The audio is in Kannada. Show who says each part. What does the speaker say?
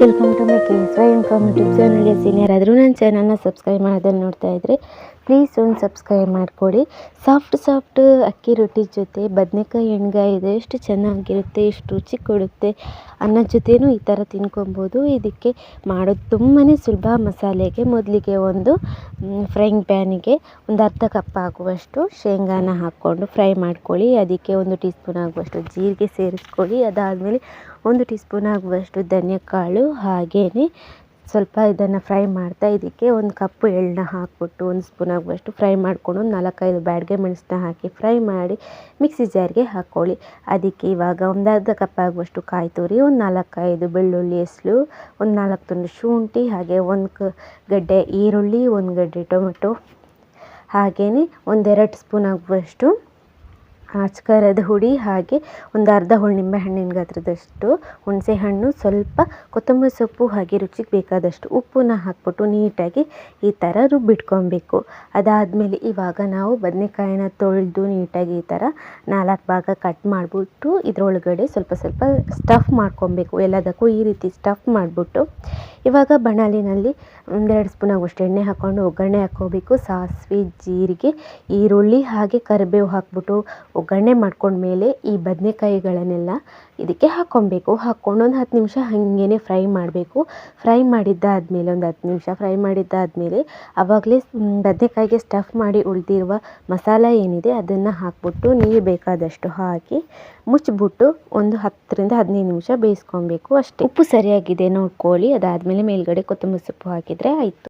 Speaker 1: Welcome to my case Y informative ಚಾನಲ್ಗೆ ಸೀನಿಯರ್ ಆದರೂ ನನ್ನ ಚಾನಲ್ನ ಸಬ್ಸ್ಕ್ರೈಬ್ ಮಾಡೋದನ್ನು ನೋಡ್ತಾ ಇದ್ದರೆ ಪ್ಲೀಸ್ ಒಂದು ಸಬ್ಸ್ಕ್ರೈಬ್ ಮಾಡಿಕೊಡಿ. ಸಾಫ್ಟ್ ಸಾಫ್ಟ್ ಅಕ್ಕಿ ರೊಟ್ಟಿ ಜೊತೆ ಬದನೆಕಾಯಿ ಎಣ್ಗಾಯಿ ಇದೆ, ಎಷ್ಟು ಚೆನ್ನಾಗಿರುತ್ತೆ, ಎಷ್ಟು ರುಚಿ ಕೊಡುತ್ತೆ ಅನ್ನದ ಜೊತೆಯೂ ಈ ಥರ ತಿನ್ಕೊಬೋದು. ಇದಕ್ಕೆ ಮಾಡೋದು ತುಂಬಾ ಸುಲಭ. ಮಸಾಲೆಗೆ ಮೊದಲಿಗೆ ಒಂದು ಫ್ರೈಂಗ್ ಪ್ಯಾನಿಗೆ ಒಂದು ಅರ್ಧ ಕಪ್ ಆಗುವಷ್ಟು ಶೇಂಗಾನ ಹಾಕ್ಕೊಂಡು ಫ್ರೈ ಮಾಡ್ಕೊಳ್ಳಿ. ಅದಕ್ಕೆ ಒಂದು ಟೀ ಸ್ಪೂನ್ ಆಗುವಷ್ಟು ಜೀರಿಗೆ ಸೇರಿಸ್ಕೊಳ್ಳಿ. ಅದಾದಮೇಲೆ ಒಂದು ಟೀ ಸ್ಪೂನ್ ಆಗುವಷ್ಟು ಧನಿಯಕಾಳು ಹಾಗೆಯೇ ಸ್ವಲ್ಪ ಇದನ್ನು ಫ್ರೈ ಮಾಡ್ತಾ ಇದಕ್ಕೆ ಒಂದು ಕಪ್ಪು ಎಳ್ಳನ್ನ ಹಾಕ್ಬಿಟ್ಟು ಒಂದು ಸ್ಪೂನ್ ಆಗುವಷ್ಟು ಫ್ರೈ ಮಾಡಿಕೊಂಡು ಒಂದು ನಾಲ್ಕೈದು ಬ್ಯಾಡಗೆ ಮೆಣಸನ್ನ ಹಾಕಿ ಫ್ರೈ ಮಾಡಿ ಮಿಕ್ಸಿ ಜಾರ್ಗೆ ಹಾಕ್ಕೊಳ್ಳಿ ಅದಕ್ಕೆ ಇವಾಗ ಒಂದು ಅರ್ಧ ಕಪ್ ಆಗುವಷ್ಟು ಕಾಯಿ ತುರಿ, ಒಂದು ನಾಲ್ಕೈದು ಬೆಳ್ಳುಳ್ಳಿ ಹೆಸ್ಲು, ಒಂದು ನಾಲ್ಕು ತುಂಡು ಶುಂಠಿ, ಹಾಗೆ ಒಂದು ಕ ಗಡ್ಡೆ ಈರುಳ್ಳಿ, ಒಂದು ಗಡ್ಡೆ ಟೊಮೆಟೊ ಹಾಗೆಯೇ ಒಂದೆರಡು ಸ್ಪೂನ್ ಆಗುವಷ್ಟು ಖಾರದ ಹುಡಿ ಹಾಗೆ ಒಂದು ಅರ್ಧ ಹುಣ್ಣಿಂಬೆ ಹಣ್ಣಿನ ಗಾತ್ರದಷ್ಟು, ಹುಣಸೆ ಹಣ್ಣು ಸ್ವಲ್ಪ ಕೊತ್ತಂಬರಿ ಸೊಪ್ಪು ಹಾಗೆ ರುಚಿಗೆ ಬೇಕಾದಷ್ಟು ಉಪ್ಪನ್ನ ಹಾಕ್ಬಿಟ್ಟು ನೀಟಾಗಿ ಈ ಥರ ರುಬ್ಬಿಟ್ಕೊಬೇಕು. ಅದಾದಮೇಲೆ ಇವಾಗ ನಾವು ಬದನೆಕಾಯಿನ ತೊಳೆದು ನೀಟಾಗಿ ಈ ಥರ ನಾಲ್ಕು ಭಾಗ ಕಟ್ ಮಾಡಿಬಿಟ್ಟು ಇದರೊಳಗಡೆ ಸ್ವಲ್ಪ ಸ್ವಲ್ಪ ಸ್ಟಫ್ ಮಾಡ್ಕೊಬೇಕು. ಎಲ್ಲದಕ್ಕೂ ಈ ರೀತಿ ಸ್ಟಫ್ ಮಾಡಿಬಿಟ್ಟು ಇವಾಗ ಬಾಣಲಿನಲ್ಲಿ ಒಂದೆರಡು ಸ್ಪೂನ್ ಆಗುವಷ್ಟು ಎಣ್ಣೆ ಹಾಕ್ಕೊಂಡು ಒಗ್ಗರಣೆ ಹಾಕ್ಕೋಬೇಕು. ಸಾಸಿವೆ, ಜೀರಿಗೆ, ಈರುಳ್ಳಿ ಹಾಗೆ ಕರಿಬೇವು ಹಾಕ್ಬಿಟ್ಟು ಒಗ್ಗರಣೆ ಮಾಡ್ಕೊಂಡ್ಮೇಲೆ ಈ ಬದನೆಕಾಯಿಗಳನ್ನೆಲ್ಲ ಇದಕ್ಕೆ ಹಾಕ್ಕೊಬೇಕು ಹಾಕ್ಕೊಂಡು ಒಂದು ಹತ್ತು ನಿಮಿಷ ಹಾಗೇನೆ ಫ್ರೈ ಮಾಡಬೇಕು. ಫ್ರೈ ಮಾಡಿದ್ದಾದಮೇಲೆ ಒಂದು ಹತ್ತು ನಿಮಿಷ ಫ್ರೈ ಮಾಡಿದ್ದಾದಮೇಲೆ ಆವಾಗಲೇ ಬದನೆಕಾಯಿಗೆ ಸ್ಟಫ್ ಮಾಡಿ ಉಳಿದಿರುವ ಮಸಾಲ ಏನಿದೆ ಅದನ್ನು ಹಾಕ್ಬಿಟ್ಟು ನೀರು ಬೇಕಾದಷ್ಟು ಹಾಕಿ ಮುಚ್ಚಿಬಿಟ್ಟು ಒಂದು ಹತ್ತರಿಂದ ಹದಿನೈದು ನಿಮಿಷ ಬೇಯಿಸ್ಕೊಬೇಕು ಅಷ್ಟೇ. ಉಪ್ಪು ಸರಿಯಾಗಿದೆ ನೋಡ್ಕೊಳ್ಳಿ. ಅದಾದಮೇಲೆ ಮೇಲ್ಗಡೆ ಕೊತ್ತಂಬರಿ ಸೊಪ್ಪು ಹಾಕಿದರೆ ಆಯಿತು.